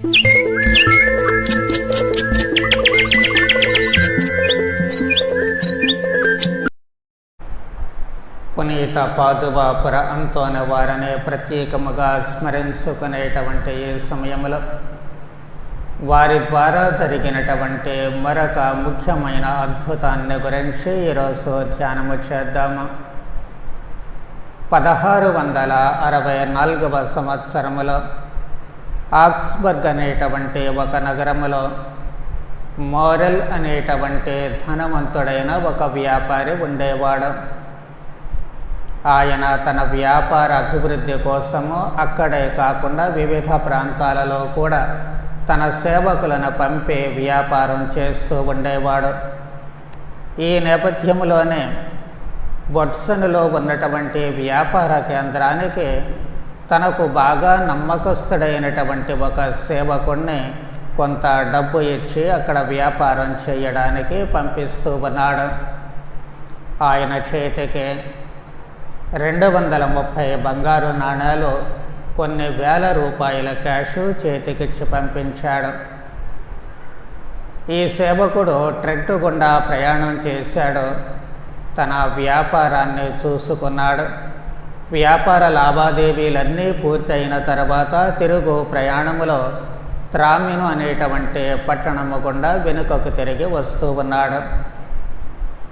పునీత పాదువాపుర అంతోన వారనే ప్రత్యేకముగా స్మరించుకునేటువంటి ఈ సమయంలో వారి ద్వారా జరిగినటువంటి మరొక ముఖ్యమైన అద్భుతాన్ని గురించి ఈరోజు ధ్యానము చేద్దాము. పదహారు వందల అరవై నాలుగవ సంవత్సరములో ఆక్స్బర్గ్ అనేటువంటి ఒక నగరములో మోరల్ అనేటువంటి ధనవంతుడైన ఒక వ్యాపారి ఉండేవాడు. ఆయన తన వ్యాపార అభివృద్ధి కోసము అక్కడే కాకుండా వివిధ ప్రాంతాలలో కూడా తన సేవకులను పంపి వ్యాపారం చేస్తూ ఉండేవాడు. ఈ నేపథ్యంలోనే బొట్సన్లో ఉన్నటువంటి వ్యాపార కేంద్రానికి తనకు బాగా నమ్మకస్తుడైనటువంటి ఒక సేవకుణ్ణి కొంత డబ్బు ఇచ్చి అక్కడ వ్యాపారం చేయడానికి పంపిస్తూ ఉన్నాడు. ఆయన చేతికి రెండు వందల ముప్పై బంగారు నాణేలు కొన్ని వేల రూపాయల క్యాషు చేతికిచ్చి పంపించాడు. ఈ సేవకుడు ట్రెంటు గుండా ప్రయాణం చేశాడు. తన వ్యాపారాన్ని చూసుకున్నాడు. వ్యాపార లావాదేవీలన్నీ పూర్తయిన తర్వాత తిరుగు ప్రయాణములో త్రామిను అనేటువంటి పట్టణము గుండా వెనుకకు తిరిగి వస్తూ ఉన్నాడు.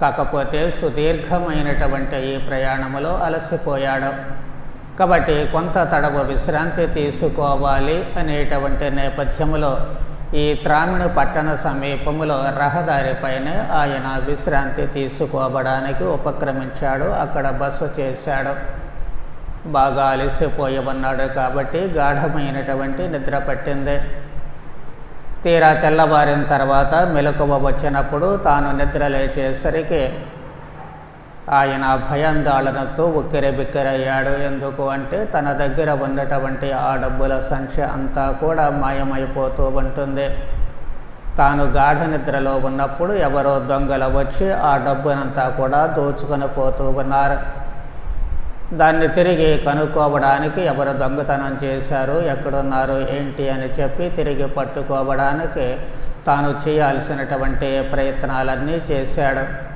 కాకపోతే సుదీర్ఘమైనటువంటి ఈ ప్రయాణములో అలసిపోయాడు. కాబట్టి కొంత తడవ విశ్రాంతి తీసుకోవాలి అనేటువంటి నేపథ్యములో ఈ త్రామిణ పట్టణ సమీపంలో రహదారిపైనే ఆయన విశ్రాంతి తీసుకోవడానికి ఉపక్రమించాడు. అక్కడ బస్సు చేశాడు. బాగా అలసిపోయమన్నాడు కాబట్టి గాఢమైనటువంటి నిద్ర పట్టింది. తీరా తెల్లవారిన తర్వాత మెలకువ వచ్చినప్పుడు తాను నిద్ర లేచేసరికి ఆయన భయాందోళనతో ఉక్కిరి బిక్కిరయ్యాడు ఎందుకు అంటే తన దగ్గర ఉన్నటువంటి ఆ డబ్బుల సంఖ్య అంతా కూడా మాయమైపోతూ ఉంటుంది. తాను గాఢ నిద్రలో ఉన్నప్పుడు ఎవరో దొంగలు వచ్చి ఆ డబ్బునంతా కూడా దోచుకొని పోతూ ఉన్నారు. దాన్ని తిరిగి కనుక్కోవడానికి ఎవరు దొంగతనం చేశారు ఎక్కడున్నారు ఏంటి అని చెప్పి తిరిగి పట్టుకోవడానికి తాను చేయాల్సినటువంటి ప్రయత్నాలన్నీ చేశాడు.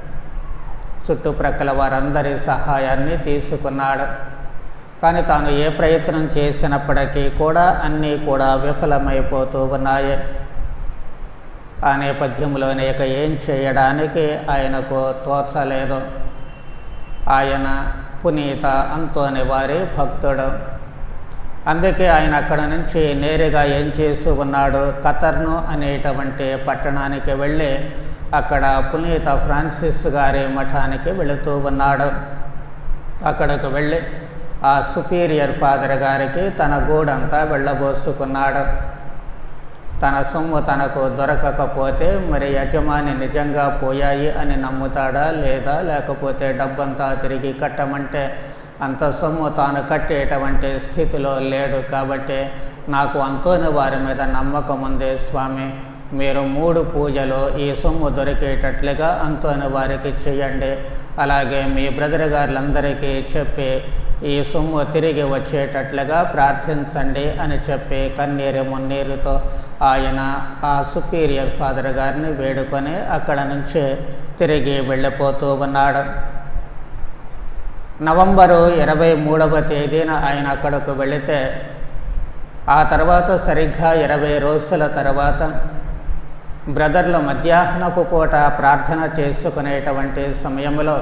చుట్టుప్రక్కల వారందరి సహాయాన్ని తీసుకున్నాడు. కానీ తాను ఏ ప్రయత్నం చేసినప్పటికీ కూడా అన్నీ కూడా విఫలమైపోతూ ఉన్నాయి. ఆ నేపథ్యంలోనే ఇక ఏం చేయడానికి ఆయనకు తోచలేదు. ఆయన పునీత అంతోని వారి భక్తుడు. అందుకే ఆయన అక్కడ నుంచి నేరుగా ఏం చేస్తూ ఉన్నాడు కతర్ను అనేటువంటి పట్టణానికి వెళ్ళి అక్కడ పునీత ఫ్రాన్సిస్ గారి మఠానికి వెళుతూ ఉన్నాడు. అక్కడికి వెళ్ళి ఆ సుపీరియర్ ఫాదర్ గారికి తన గూడంతా వెళ్ళబోసుకున్నాడు. తన సొమ్ము తనకు దొరకకపోతే మరి యజమాని నిజంగా పోయాయి అని నమ్ముతాడా లేదా? లేకపోతే డబ్బంతా తిరిగి కట్టమంటే అంత సొమ్ము తాను కట్టేటువంటి స్థితిలో లేడు కాబట్టి నాకు అంతోని వారి మీద నమ్మకం ఉంది స్వామి. మీరు మూడు పూజలు ఈ సొమ్ము దొరికేటట్లుగా అంతోని వారికి చేయండి అలాగే మీ బ్రదర్ గారులందరికీ చెప్పి ఈ సొమ్ము తిరిగి వచ్చేటట్లుగా ప్రార్థించండి అని చెప్పి కన్నీరు మున్నీరుతో ఆయన ఆ సుపీరియర్ ఫాదర్ గారిని వేడుకొని అక్కడ నుంచి తిరిగి వెళ్ళిపోతూ ఉన్నాడు. నవంబరు ఇరవై మూడవ తేదీన ఆయన అక్కడకు వెళితే ఆ తర్వాత సరిగ్గా ఇరవై రోజుల తర్వాత బ్రదర్లు మధ్యాహ్నపు పూట ప్రార్థన చేసుకునేటువంటి సమయంలో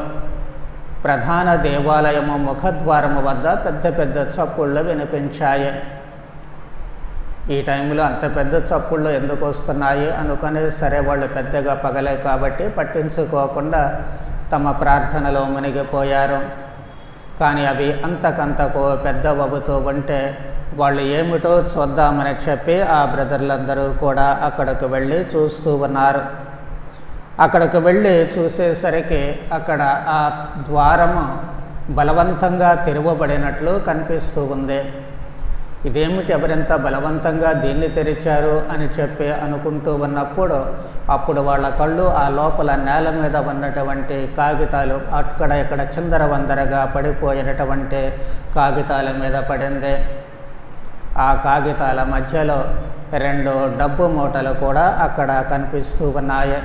ప్రధాన దేవాలయము ముఖద్వారము వద్ద పెద్ద పెద్ద చప్పుళ్ళు వినిపించాయి. ఈ టైంలో అంత పెద్ద చప్పుళ్ళు ఎందుకు వస్తున్నాయి అనుకుని సరే వాళ్ళు పెద్దగా పగలే కాబట్టి పట్టించుకోకుండా తమ ప్రార్థనలో మునిగిపోయారు. కానీ అవి అంతకంతకు పెద్దవవుతూ ఉంటే వాళ్ళు ఏమిటో చూద్దామని చెప్పి ఆ బ్రదర్లందరూ కూడా అక్కడికి వెళ్ళి చూస్తూ ఉన్నారు. అక్కడికి వెళ్ళి చూసేసరికి అక్కడ ఆ ద్వారము బలవంతంగా తెరవబడినట్లు కనిపిస్తూ ఉంది. ఇదేమిటి ఎవరెంత బలవంతంగా దీన్ని తెరిచారు అని చెప్పి అనుకుంటూ ఉన్నప్పుడు అప్పుడు వాళ్ళ కళ్ళు ఆ లోపల నేల మీద ఉన్నటువంటి కాగితాలు అక్కడ ఇక్కడ చిందరవందరగా పడిపోయినటువంటి కాగితాల మీద పడింది. ఆ కాగితాల మధ్యలో రెండు డబ్బు మూటలు కూడా అక్కడ కనిపిస్తూ ఉన్నాయి.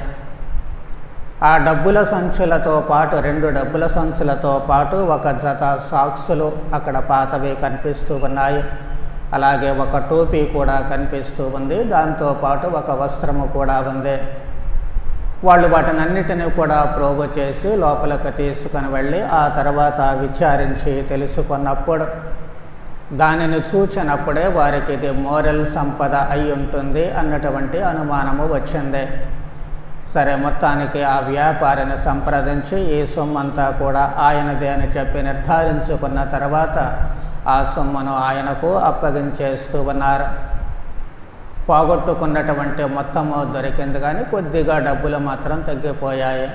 ఆ డబ్బుల సంచులతో పాటు రెండు డబ్బుల సంచులతో పాటు ఒక జత సాక్సులు అక్కడ పాతవి కనిపిస్తూ ఉన్నాయి. అలాగే ఒక టోపీ కూడా కనిపిస్తూ ఉంది. దాంతోపాటు ఒక వస్త్రము కూడా ఉంది. వాళ్ళు వాటినన్నిటిని కూడా ప్రోగు చేసి లోపలికి తీసుకుని వెళ్ళి ఆ తర్వాత విచారించి తెలుసుకున్నప్పుడు దానిని చూచినప్పుడే వారికి ఇది మోరల్ సంపద అయి ఉంటుంది అన్నటువంటి అనుమానము వచ్చింది. సరే మొత్తానికి ఆ వ్యాపారిని సంప్రదించి ఈ సొమ్మంతా కూడా ఆయనదే అని చెప్పి నిర్ధారించుకున్న తర్వాత ఆ సొమ్మును ఆయనకు అప్పగించేస్తూ ఉన్నారు. పోగొట్టుకున్నటువంటి మొత్తము దొరికింది కానీ కొద్దిగా డబ్బులు మాత్రం తగ్గిపోయాయి.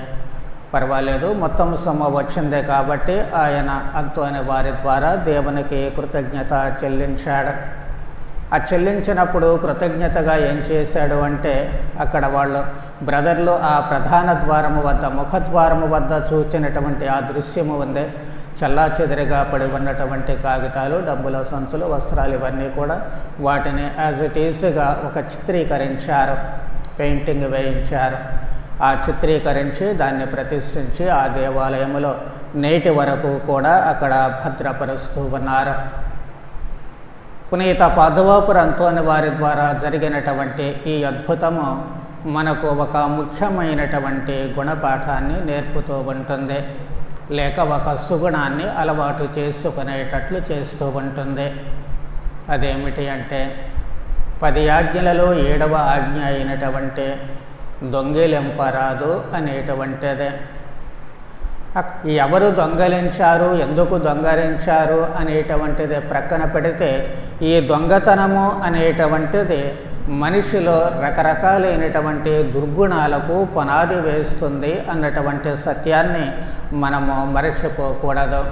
పర్వాలేదు మొత్తం సొమ్ము వచ్చిందే కాబట్టి ఆయన అంతోని వారి ద్వారా దేవునికి కృతజ్ఞత చెల్లించాడు. ఆ చెల్లించినప్పుడు కృతజ్ఞతగా ఏం చేశాడు అంటే అక్కడ వాళ్ళు బ్రదర్లు ఆ ప్రధాన ద్వారము వద్ద ముఖద్వారము వద్ద చూచినటువంటి ఆ దృశ్యము ఉంది. చల్లాచెదరిగా పడి ఉన్నటువంటి కాగితాలు డబ్బుల సంచులు వస్త్రాలు ఇవన్నీ కూడా వాటిని యాజ్ ఇట్ ఈస్గా ఒక చిత్రీకరించారు. పెయింటింగ్ వేయించారు. ఆ చిత్రీకరించి దాన్ని ప్రతిష్ఠించి ఆ దేవాలయంలో నేటి వరకు కూడా అక్కడ భద్రపరుస్తూ ఉన్నారు. పునీత పదవాపుర వారి ద్వారా జరిగినటువంటి ఈ అద్భుతము మనకు ఒక ముఖ్యమైనటువంటి గుణపాఠాన్ని నేర్పుతూ ఉంటుంది. లేక ఒక సుగుణాన్ని అలవాటు చేసుకునేటట్లు చేస్తూ ఉంటుంది. అదేమిటి అంటే పది ఆజ్ఞలలో ఏడవ ఆజ్ఞ అయినటువంటి దొంగిలింపరాదు అనేటువంటిదే. ఎవరు దొంగలించారు ఎందుకు దొంగలించారు అనేటువంటిది ప్రక్కన పెడితే ఈ దొంగతనము అనేటువంటిది మనిషిలో రకరకాలైనటువంటి దుర్గుణాలకు పునాది వేస్తుంది అన్నటువంటి సత్యాన్ని మనము మరచిపోకూడదు.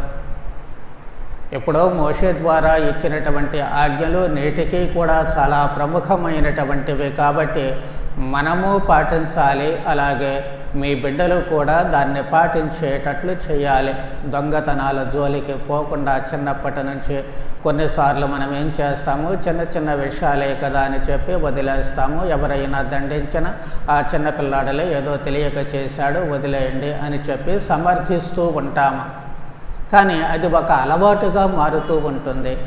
ఎప్పుడో మోషే ద్వారా ఇచ్చినటువంటి ఆజ్ఞలు నేటికి కూడా చాలా ప్రముఖమైనటువంటివి కాబట్టి మనము పాటించాలి. అలాగే మీ బిడ్డలు కూడా దాన్ని పాటించేటట్లు చేయాలి. దొంగతనాల జోలికి పోకుండా చిన్నప్పటి నుంచి కొన్నిసార్లు మనం ఏం చేస్తాము? చిన్న చిన్న విషయాలే కదా అని చెప్పి వదిలేస్తాము. ఎవరైనా దండించిన ఆ చిన్నపిల్లాడలే ఏదో తెలియక చేశాడు వదిలేయండి అని చెప్పి సమర్థిస్తూ ఉంటాము. కానీ అది ఒక అలవాటుగా మారుతూ ఉంటుంది.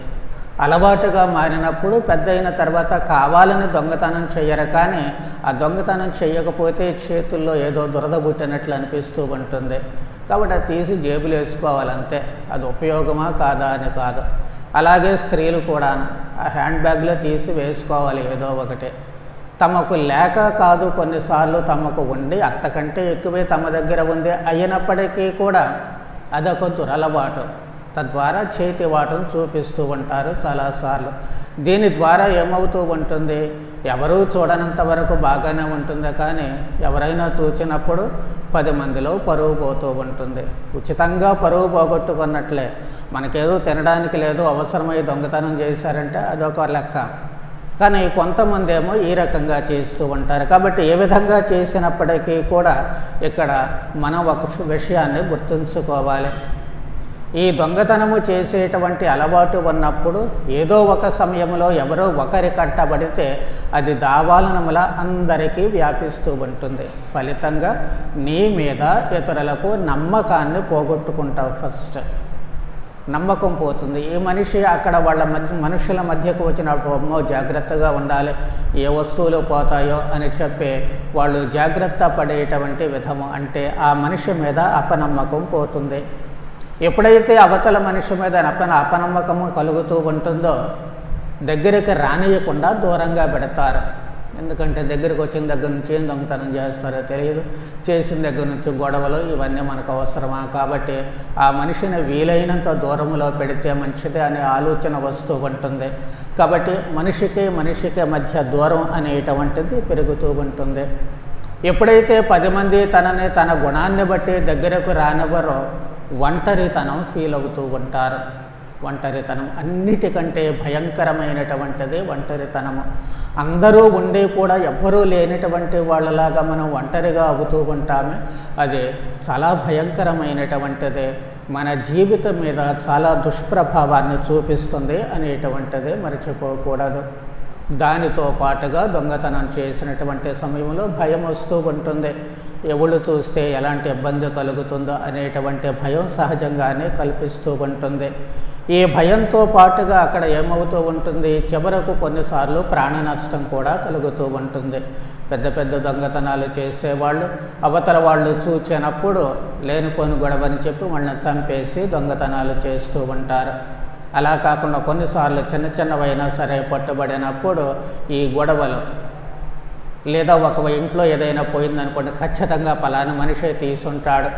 అలవాటుగా మారినప్పుడు పెద్ద అయిన తర్వాత కావాలని దొంగతనం చేయరు. కానీ ఆ దొంగతనం చేయకపోతే చేతుల్లో ఏదో దురద పుట్టినట్లు అనిపిస్తూ ఉంటుంది. కాబట్టి అది తీసి జేబులు వేసుకోవాలంతే. అది ఉపయోగమా కాదా అని కాదు. అలాగే స్త్రీలు కూడా ఆ హ్యాండ్ బ్యాగ్లో తీసి వేసుకోవాలి ఏదో ఒకటి. తమకు లేక కాదు కొన్నిసార్లు తమకు ఉండి అంతకంటే ఎక్కువే తమ దగ్గర ఉంది అయినప్పటికీ కూడా అదొక దురలవాటు. తద్వారా చేతి వాటను చూపిస్తూ ఉంటారు చాలాసార్లు. దీని ద్వారా ఏమవుతూ ఉంటుంది? ఎవరూ చూడనంత వరకు బాగానే ఉంటుంది కానీ ఎవరైనా చూచినప్పుడు పది మందిలో పరువు పోతూ ఉంటుంది. ఉచితంగా పరువు పోగొట్టుకున్నట్లే. మనకేదో తినడానికి లేదు అవసరమై దొంగతనం చేశారంటే అదొక లెక్క. కానీ కొంతమంది ఏమో ఈ రకంగా చేస్తూ ఉంటారు. కాబట్టి ఏ విధంగా చేసినప్పటికీ కూడా ఇక్కడ మనం ఒక విషయాన్ని గుర్తుంచుకోవాలి. ఈ దొంగతనము చేసేటువంటి అలవాటు ఉన్నప్పుడు ఏదో ఒక సమయంలో ఎవరో ఒకరి కట్టబడితే అది దావాలనముల అందరికీ వ్యాపిస్తూ ఉంటుంది. ఫలితంగా నీ మీద ఇతరులకు నమ్మకాన్ని పోగొట్టుకుంటావు ఫస్ట్. నమ్మకం పోతుంది. ఈ మనిషి అక్కడ వాళ్ళ మధ్య మనుషుల మధ్యకు వచ్చినప్పుడు అమ్మో జాగ్రత్తగా ఉండాలి. ఏ వస్తువులు పోతాయో అని చెప్పి వాళ్ళు జాగ్రత్త పడేటువంటి విధము. అంటే ఆ మనిషి మీద అపనమ్మకం పోతుంది. ఎప్పుడైతే అవతల మనిషి మీద అపన అపనమ్మకము కలుగుతూ ఉంటుందో దగ్గరికి రానియకుండా దూరంగా పెడతారు. ఎందుకంటే దగ్గరికి వచ్చిన దగ్గర నుంచి ఏం దొంగతనం చేస్తారో తెలియదు. చేసిన దగ్గర నుంచి గొడవలు ఇవన్నీ మనకు అవసరమా? కాబట్టి ఆ మనిషిని వీలైనంత దూరంలో పెడితే మంచిది అనే ఆలోచన వస్తూ ఉంటుంది. కాబట్టి మనిషికి మనిషికి మధ్య దూరం అనేటువంటిది పెరుగుతూ ఉంటుంది. ఎప్పుడైతే పది మంది తనని తన గుణాన్ని బట్టి దగ్గరకు రానివ్వరో ఒంటరితనం ఫీల్ అవుతూ ఉంటారు. ఒంటరితనం అన్నిటికంటే భయంకరమైనటువంటిది ఒంటరితనము. అందరూ ఉండి కూడా ఎవ్వరూ లేనటువంటి వాళ్ళలాగా మనం ఒంటరిగా అవుతూ ఉంటామే. అది చాలా భయంకరమైనటువంటిది. మన జీవితం మీద చాలా దుష్ప్రభావాన్ని చూపిస్తుంది అనేటువంటిది మర్చిపోకూడదు. దానితో పాటుగా దొంగతనం చేసినటువంటి సమయంలో భయం వస్తూ ఉంటుంది. ఎవడు చూస్తే ఎలాంటి ఇబ్బంది కలుగుతుందో అనేటువంటి భయం సహజంగానే కల్పిస్తూ ఉంటుంది. ఈ భయంతో పాటుగా అక్కడ ఏమవుతూ ఉంటుంది? చివరకు కొన్నిసార్లు ప్రాణ నష్టం కూడా కలుగుతూ ఉంటుంది. పెద్ద పెద్ద దొంగతనాలు చేసేవాళ్ళు అవతల వాళ్ళు చూచినప్పుడు లేనిపోని గొడవని చెప్పి వాళ్ళని చంపేసి దొంగతనాలు చేస్తూ ఉంటారు. అలా కాకుండా కొన్నిసార్లు చిన్న చిన్నవైనా సరే పట్టుబడినప్పుడు ఈ గొడవలు లేదా ఒక ఇంట్లో ఏదైనా పోయిందనుకోండి ఖచ్చితంగా పలానా మనిషి తీసుంటాడు.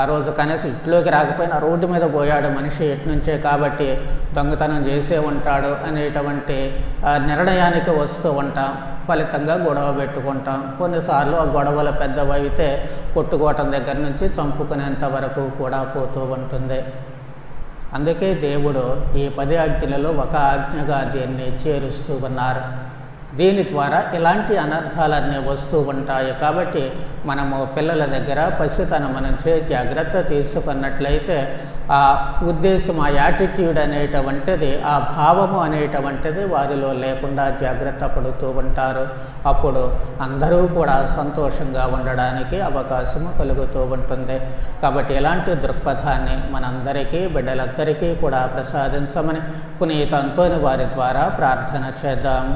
ఆ రోజు కనీసం ఇంట్లోకి రాకపోయినా రోడ్డు మీద పోయాడు మనిషి ఎట్నుంచే కాబట్టి దొంగతనం చేసే ఉంటాడు అనేటువంటి నిర్ణయానికి వస్తూ ఉంటాం. ఫలితంగా గొడవ పెట్టుకుంటాం. కొన్నిసార్లు ఆ గొడవలు పెద్దవైతే కొట్టుకోవటం దగ్గర నుంచి చంపుకునేంత వరకు కూడా పోతూ ఉంటుంది. అందుకే దేవుడు ఈ పది ఆజ్ఞలలో ఒక ఆజ్ఞగా దీన్ని చేరుస్తూ ఉన్నారు. దీని ద్వారా ఇలాంటి అనర్థాలన్నీ వస్తూ ఉంటాయి కాబట్టి మనము పిల్లల దగ్గర పసితనం నుంచే జాగ్రత్త తీసుకున్నట్లయితే ఆ ఉద్దేశం ఆ యాటిట్యూడ్ అనేటువంటిది ఆ భావము అనేటువంటిది వారిలో లేకుండా జాగ్రత్త పడుతూ ఉంటారు. అప్పుడు అందరూ కూడా సంతోషంగా ఉండడానికి అవకాశము కలుగుతూ ఉంటుంది. కాబట్టి ఇలాంటి దృక్పథాన్ని మనందరికీ బిడ్డలందరికీ కూడా ప్రసాదించమని పునీతంతోని వారి ద్వారా ప్రార్థన చేద్దాం.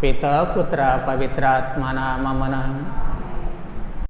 पिता पुत्र पवित्रात्मना मम